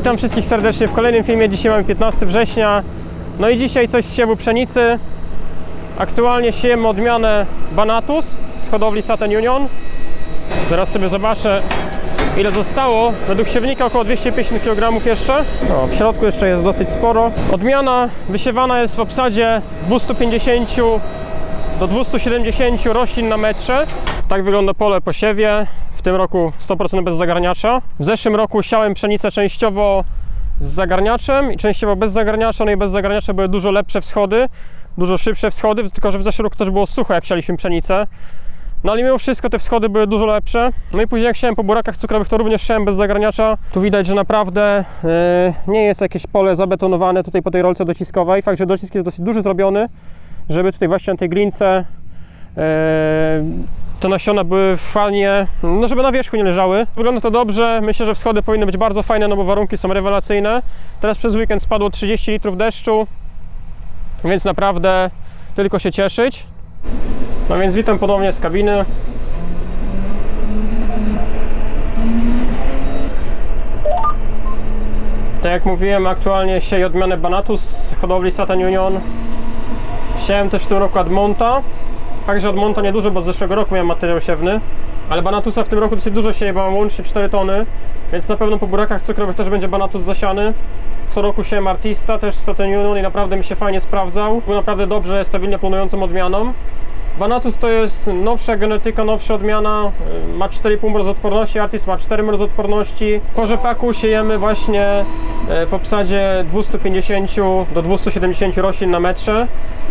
Witam wszystkich serdecznie w kolejnym filmie. Dzisiaj mamy 15 września. No i dzisiaj coś z siewu pszenicy. Aktualnie siejemy odmianę Banatus z hodowli Saturn Union. Zaraz sobie zobaczę ile zostało. Według siewnika około 250 kg jeszcze. No, w środku jeszcze jest dosyć sporo. Odmiana wysiewana jest w obsadzie 250 do 270 roślin na metrze. Tak wygląda pole po siewie. W tym roku 100% bez zagarniacza. W zeszłym roku siałem pszenicę częściowo z zagarniaczem i częściowo bez zagarniacza. No i bez zagarniacza były dużo lepsze wschody, dużo szybsze wschody, tylko że w zeszłym roku też było sucho, jak sialiśmy pszenicę. No ale mimo wszystko te wschody były dużo lepsze. No i później jak siałem po burakach cukrowych, to również siałem bez zagarniacza. Tu widać, że naprawdę yy, nie jest jakieś pole zabetonowane tutaj po tej rolce dociskowej. Fakt, że docisk jest dosyć duży zrobiony, żeby tutaj właśnie na tej glince te nasiona były fajnie, no żeby na wierzchu nie leżały. Wygląda to dobrze, myślę, że wschody powinny być bardzo fajne, no bo warunki są rewelacyjne. Teraz przez weekend spadło 30 litrów deszczu, więc naprawdę tylko się cieszyć. No więc witam ponownie z kabiny. Tak jak mówiłem, aktualnie sieję odmianę Banatus z hodowli Satan Union. Siałem też w tym roku Admonta. Także Admonta niedużo, bo z zeszłego roku miałem materiał siewny. Ale Banatusa w tym roku dosyć dużo sieję, bo mam łącznie 4 tony. Więc na pewno po burakach cukrowych też będzie Banatus zasiany. Co roku siałem Artista, też z Satan Union i naprawdę mi się fajnie sprawdzał. Był naprawdę dobrze, stabilnie planującą odmianą. Banatus to jest nowsza genetyka, nowsza odmiana, y, ma 4,5 mrozodporności, Artis ma 4 mrozodporności. Po rzepaku siejemy właśnie y, w obsadzie 250 do 270 roślin na metrze,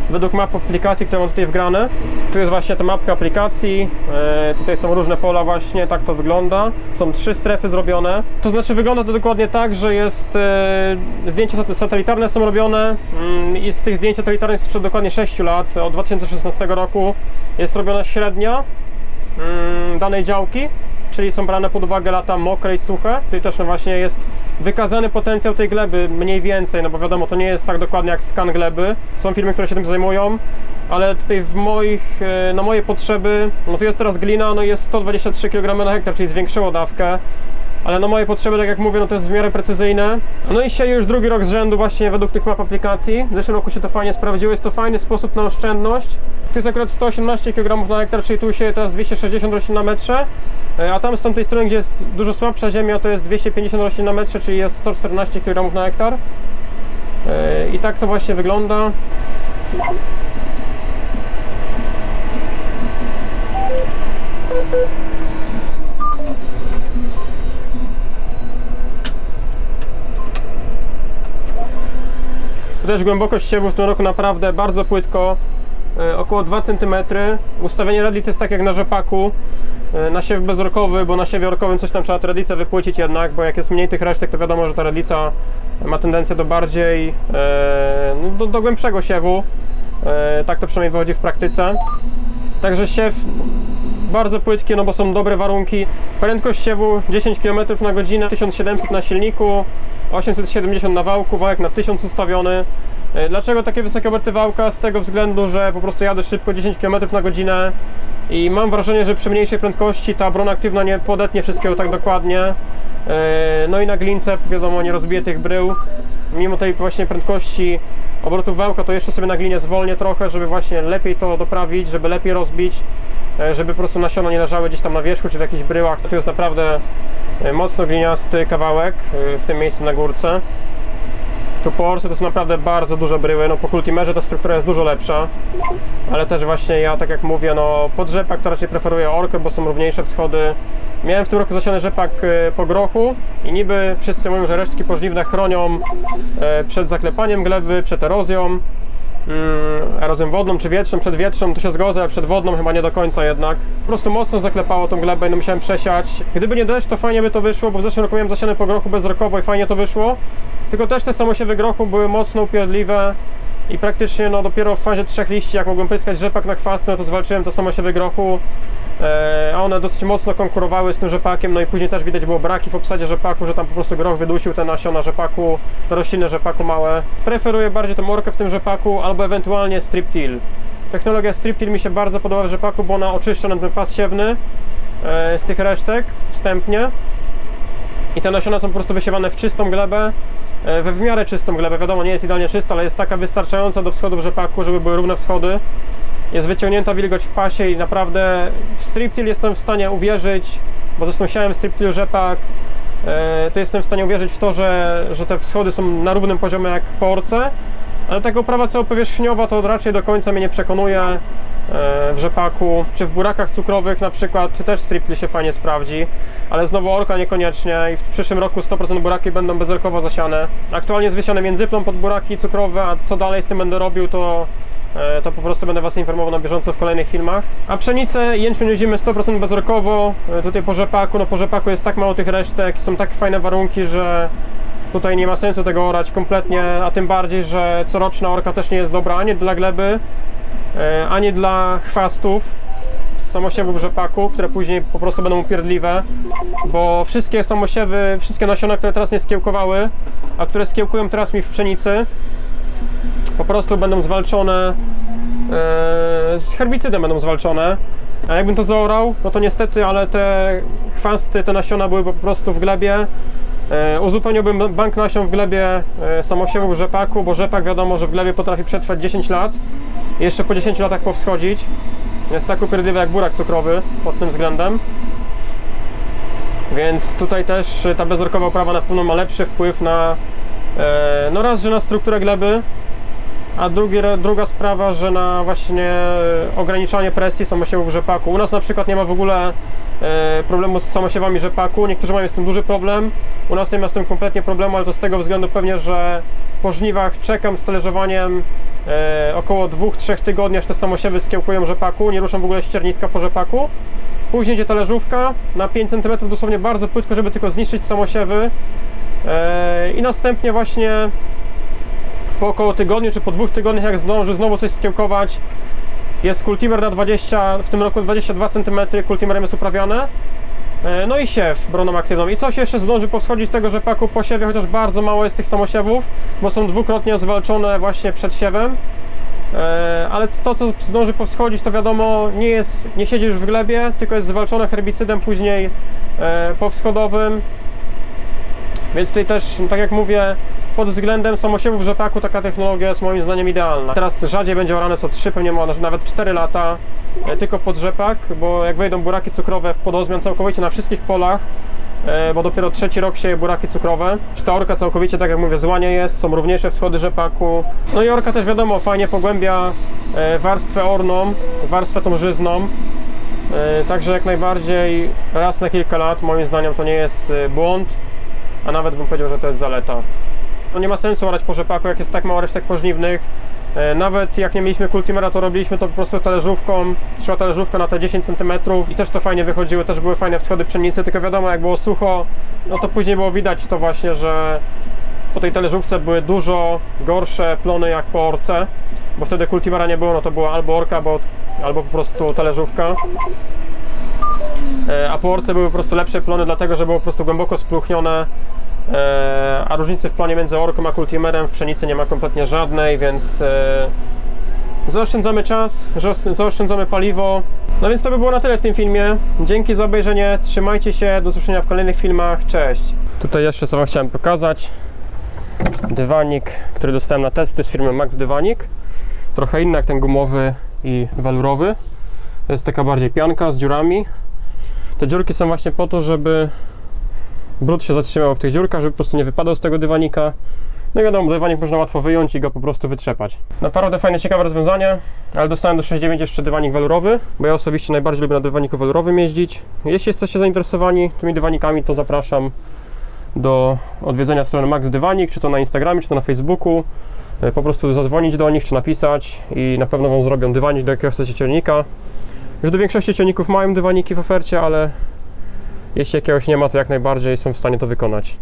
według map aplikacji, które mam tutaj wgrane. Tu jest właśnie ta mapka aplikacji, y, tutaj są różne pola właśnie, tak to wygląda. Są trzy strefy zrobione, to znaczy wygląda to dokładnie tak, że jest zdjęcia sat- satelitarne są robione mm, i z tych zdjęć satelitarnych sprzed dokładnie 6 lat, od 2016 roku jest robiona średnia mm, danej działki, czyli są brane pod uwagę lata mokre i suche. Tutaj też no właśnie jest wykazany potencjał tej gleby mniej więcej, no bo wiadomo, to nie jest tak dokładnie jak skan gleby. Są firmy, które się tym zajmują, ale tutaj w moich, e, na moje potrzeby, no tu jest teraz glina, no jest 123 kg na hektar, czyli zwiększyło dawkę. Ale na moje potrzeby, tak jak mówię, no to jest w miarę precyzyjne. No i sieję już drugi rok z rzędu właśnie według tych map aplikacji. W zeszłym roku się to fajnie sprawdziło, jest to fajny sposób na oszczędność. Tu jest akurat 118 kg na hektar, czyli tu się teraz 260 roślin na metrze. E, A tam z tamtej strony, gdzie jest dużo słabsza ziemia, to jest 250 roślin na metrze, czyli jest 114 kg na hektar. E, I tak to właśnie wygląda. Też głębokość siewu w tym roku naprawdę bardzo płytko, e, około 2 cm. Ustawienie radlicy jest tak jak na rzepaku, e, na siew bezorkowy, bo na siewie orkowym coś tam trzeba tę radlicę wypłycić jednak, bo jak jest mniej tych resztek, to wiadomo, że ta radlica ma tendencję do bardziej, e, no, do, do głębszego siewu. Tak to przynajmniej wychodzi w praktyce. Także siew bardzo płytkie, no bo są dobre warunki. Prędkość siewu 10 km na godzinę, 1700 na silniku, 870 na wałku, wałek na 1000 ustawiony. E, Dlaczego takie wysokie obroty wałka? Z tego względu, że po prostu jadę szybko 10 km na godzinę i mam wrażenie, że przy mniejszej prędkości ta obrona aktywna nie podetnie wszystkiego tak dokładnie. E, No i na glince wiadomo nie rozbije tych brył. Mimo tej właśnie prędkości obrotów wałka, to jeszcze sobie na glinie zwolnię trochę, żeby właśnie lepiej to doprawić, żeby lepiej rozbić, e, żeby po prostu nasiona nie leżały gdzieś tam na wierzchu czy w jakichś bryłach. Tu jest naprawdę e, mocno gliniasty kawałek e, w tym miejscu na górce. Tu po Orce to są naprawdę bardzo duże bryły, no po Kultimerze ta struktura jest dużo lepsza, ale też właśnie ja, tak jak mówię, no pod rzepak to raczej preferuję Orkę, bo są równiejsze wschody. Miałem w tym roku zasiany rzepak e, po grochu i niby wszyscy mówią, że resztki pożliwne chronią e, przed zaklepaniem gleby, przed erozją, mm, erozją wodną czy wietrzną, przed wietrzną to się zgodzę, przed wodną chyba nie do końca jednak. Po prostu mocno zaklepało tą glebę i no musiałem przesiać. Gdyby nie deszcz, to fajnie by to wyszło, bo w zeszłym roku miałem zasiane po grochu bezrokowo i fajnie to wyszło. Tylko też te samosiewy grochu były mocno upierdliwe i praktycznie no dopiero w fazie trzech liści, jak mogłem pryskać rzepak na chwasty, no to zwalczyłem to samosiewy grochu. E, a one dosyć mocno konkurowały z tym rzepakiem, no i później też widać było braki w obsadzie rzepaku, że tam po prostu groch wydusił te nasiona rzepaku, te rośliny rzepaku małe. Preferuję bardziej tą morkę w tym rzepaku, albo ewentualnie strip till. Technologia strip till mi się bardzo podoba w rzepaku, bo ona oczyszcza nam ten pas siewny e, z tych resztek wstępnie. I te nasiona są po prostu wysiewane w czystą glebę, we w miarę czystą glebę. Wiadomo, nie jest idealnie czysta, ale jest taka wystarczająca do wschodów rzepaku, żeby były równe wschody. Jest wyciągnięta wilgoć w pasie i naprawdę w striptil jestem w stanie uwierzyć, bo zresztą siałem w striptilu rzepak, e, to jestem w stanie uwierzyć w to, że, że te wschody są na równym poziomie jak po orce, ale taka uprawa całopowierzchniowa to raczej do końca mnie nie przekonuje e, w rzepaku, czy w burakach cukrowych na przykład też striptil się fajnie sprawdzi, ale znowu orka niekoniecznie i w przyszłym roku 100% buraki będą bezorkowo zasiane. Aktualnie jest wysiane międzyplą pod buraki cukrowe, a co dalej z tym będę robił to e, to po prostu będę Was informował na bieżąco w kolejnych filmach. A pszenicę jęczmień zimy 100% bezorkowo. E, Tutaj po rzepaku, no po rzepaku jest tak mało tych resztek, są tak fajne warunki, że tutaj nie ma sensu tego orać kompletnie, a tym bardziej, że coroczna orka też nie jest dobra ani dla gleby, e, ani dla chwastów samosiewów rzepaku, które później po prostu będą upierdliwe, bo wszystkie samosiewy, wszystkie nasiona, które teraz nie skiełkowały, a które skiełkują teraz mi w pszenicy, po prostu będą zwalczone e, z herbicydem będą zwalczone. A jakbym to zaorał, no to niestety, ale te chwasty, te nasiona były po prostu w glebie. E, uzupełniłbym bank nasion w glebie e, samosiewów rzepaku, bo rzepak wiadomo, że w glebie potrafi przetrwać 10 lat i jeszcze po 10 latach powschodzić. Jest tak upierdliwy jak burak cukrowy pod tym względem. Więc tutaj też ta bezorkowa uprawa na pewno ma lepszy wpływ na, e, no raz, że na strukturę gleby, a drugi, druga sprawa, że na właśnie ograniczanie presji samosiewów rzepaku. U nas na przykład nie ma w ogóle e, problemu z samosiewami rzepaku. Niektórzy mają z tym duży problem. U nas nie ma z tym kompletnie problemu, ale to z tego względu pewnie, że po żniwach czekam z talerzowaniem e, około 2-3 tygodni, aż te samosiewy skiełkują rzepaku. Nie ruszam w ogóle ścierniska po rzepaku. Później idzie talerzówka na 5 cm, dosłownie bardzo płytko, żeby tylko zniszczyć samosiewy. E, I następnie właśnie po około tygodniu czy po dwóch tygodniach, jak zdąży znowu coś skiełkować, jest kultimer na 20, w tym roku 22 cm kultimerem jest uprawiane. E, No i siew broną aktywną. I coś jeszcze zdąży powschodzić tego rzepaku po siewie, chociaż bardzo mało jest tych samosiewów, bo są dwukrotnie zwalczone właśnie przed siewem. E, Ale to, co zdąży powschodzić, to wiadomo, nie, jest, nie siedzi już w glebie, tylko jest zwalczone herbicydem później e, powschodowym. Więc tutaj też, tak jak mówię, pod względem samosiewów rzepaku taka technologia jest moim zdaniem idealna. Teraz rzadziej będzie orane co 3, pewnie ma nawet 4 lata e, tylko pod rzepak, bo jak wejdą buraki cukrowe w podozmian całkowicie na wszystkich polach, e, bo dopiero trzeci rok sieje buraki cukrowe. Ta orka całkowicie, tak jak mówię, zła nie jest, są równiejsze wschody rzepaku. No i orka też wiadomo, fajnie pogłębia e, warstwę orną, warstwę tą żyzną. Także jak najbardziej raz na kilka lat, moim zdaniem to nie jest błąd, a nawet bym powiedział, że to jest zaleta. No nie ma sensu orać po rzepaku, jak jest tak mało resztek pożniwnych. E, Nawet jak nie mieliśmy kultimera, to robiliśmy to po prostu talerzówką. Szła talerzówka na te 10 cm i też to fajnie wychodziło, też były fajne wschody pszenicy, tylko wiadomo, jak było sucho, no to później było widać to właśnie, że po tej talerzówce były dużo gorsze plony jak po orce, bo wtedy kultimera nie było, no to była albo orka, albo, albo po prostu talerzówka. E, a po orce były po prostu lepsze plony, dlatego że było po prostu głęboko spluchnione, a różnicy w plonie między orką a kultimerem w pszenicy nie ma kompletnie żadnej, więc e, zaoszczędzamy czas, zaosz- zaoszczędzamy paliwo. No więc to by było na tyle w tym filmie. Dzięki za obejrzenie, trzymajcie się, do usłyszenia w kolejnych filmach, cześć! Tutaj jeszcze co Wam chciałem pokazać. Dywanik, który dostałem na testy z firmy Max Dywanik. Trochę inny jak ten gumowy i walurowy. To jest taka bardziej pianka z dziurami. Te dziurki są właśnie po to, żeby brud się zatrzymał w tych dziurkach, żeby po prostu nie wypadał z tego dywanika. No i wiadomo, dywanik można łatwo wyjąć i go po prostu wytrzepać. Naprawdę fajne, ciekawe rozwiązanie, ale dostałem do 6.9 jeszcze dywanik walurowy, bo ja osobiście najbardziej lubię na dywaniku walurowym jeździć. Jeśli jesteście zainteresowani tymi dywanikami, to zapraszam do odwiedzenia strony Max Dywanik, czy to na Instagramie, czy to na Facebooku. E, Po prostu zadzwonić do nich, czy napisać i na pewno Wam zrobią dywanik, do jakiego chcecie ciągnika. Już do większości ciągników mają dywaniki w ofercie, ale jeśli jakiegoś nie ma, to jak najbardziej są w stanie to wykonać.